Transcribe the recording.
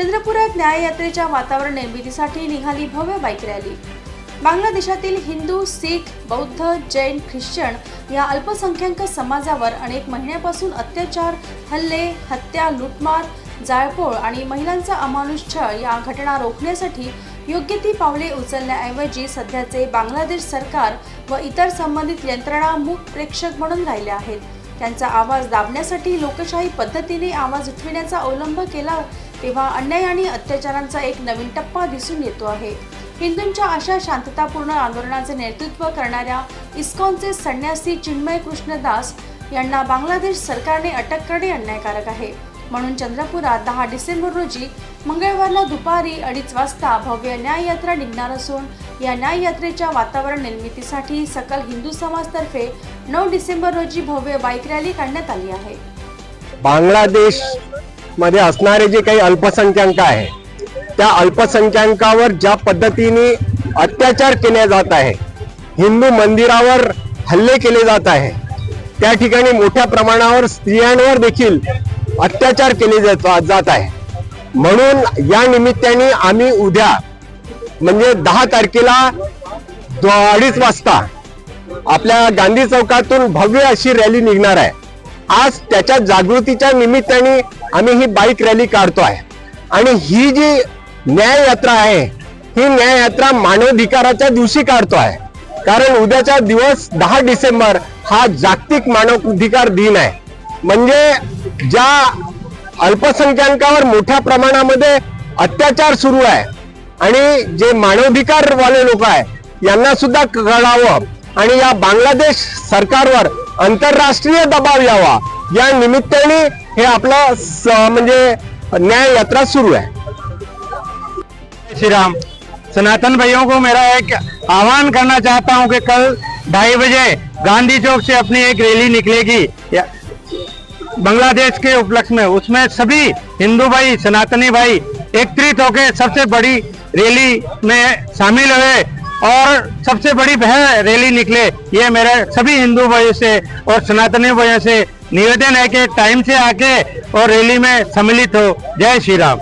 चंद्रपुरात न्याययात्रेच्या वातावरण निर्मितीसाठी निघाली भव्य बाईक रॅली. बांगलादेशातील हिंदू सिख बौद्ध जैन ख्रिश्चन या अल्पसंख्याक समाजावर अनेक महिन्यापासून अत्याचार हल्ले हत्या लूटमार जाळपोळ आणि महिलांचा अमानुष छळ या घटना रोखण्यासाठी योग्य ती पावले उचलण्याऐवजी सध्याचे बांगलादेश सरकार व इतर संबंधित यंत्रणा मूक प्रेक्षक म्हणून राहिल्या आहेत. त्यांचा आवाज दाबण्यासाठी लोकशाही पद्धतीने आवाज उठविण्याचा अवलंब केला तेव्हा अन्याय आणि अत्याचारांचा एक नवीन टप्पा दिसून येतो आहे. हिंदूंच्या अशा शांततापूर्ण आंदोलनाचे नेतृत्व करणाऱ्या इस्कॉनचे संन्यासी चिन्मय कृष्णदास यांना बांगलादेश सरकारने अटक करणे अन्यायकारक आहे. म्हणून चंद्रपुरात दहा डिसेंबर रोजी मंगळवारला दुपारी अडीच वाजता भव्य न्याय यात्रा निघणार असून या न्याय यात्रेच्या वातावरण निर्मितीसाठी सकल हिंदू समाजतर्फे नऊ डिसेंबर रोजी भव्य बाईक रॅली काढण्यात आली आहे. बांगलादेशमध्ये असणारे जे काही अल्पसंख्याक आहे त्या अल्पसंख्याकावर ज्या पद्धतीने अत्याचार केले जात आहे हिंदू मंदिरावर हल्ले केले जात आहे त्या ठिकाणी मोठ्या प्रमाणावर स्त्रियांवर देखील अत्याचार केले जात जात आहे. म्हणून या निमित्ताने आम्ही उद्या म्हणजे दहा तारखेला अडीच वाजता आपल्या गांधी चौकातून भव्य अशी रॅली निघणार आहे. आज त्याच्या जागृतीच्या निमित्ताने आम्ही ही बाईक रॅली काढतो आहे आणि ही जी न्याय यात्रा आहे ही न्याय यात्रा मानवाधिकाराच्या दिवशी काढतो आहे कारण उद्याचा दिवस दहा डिसेंबर हा जागतिक मानवाधिकार दिन आहे. म्हणजे ज्या अल्पसंख्याकावर मोठ्या प्रमाणामध्ये अत्याचार सुरू आहे आणि जे मानवाधिकार वाले लोक आहे यांना सुद्धा कळावं आणि या बांगलादेश सरकारवर आंतरराष्ट्रीय दबाव यावा या निमित्ताने हे आपलं म्हणजे न्याय यात्रा सुरू आहे. श्री राम सनातन भाइयों को मेरा एक आह्वान करना चाहता हूं कि कल ढाई बजे गांधी चौक से अपनी एक रैली निकलेगी। बांग्लादेश के उपलक्ष्य में, उसमें सभी हिंदू भाई, सनातनी भाई एकत्रित होकर सबसे बड़ी रैली में शामिल हुए और सबसे बड़ी वह रैली निकले, ये मेरे सभी हिंदू भाइयों से और सनातनी भाइयों से निवेदन है कि टाइम से आके और रैली में सम्मिलित हो। जय श्री राम।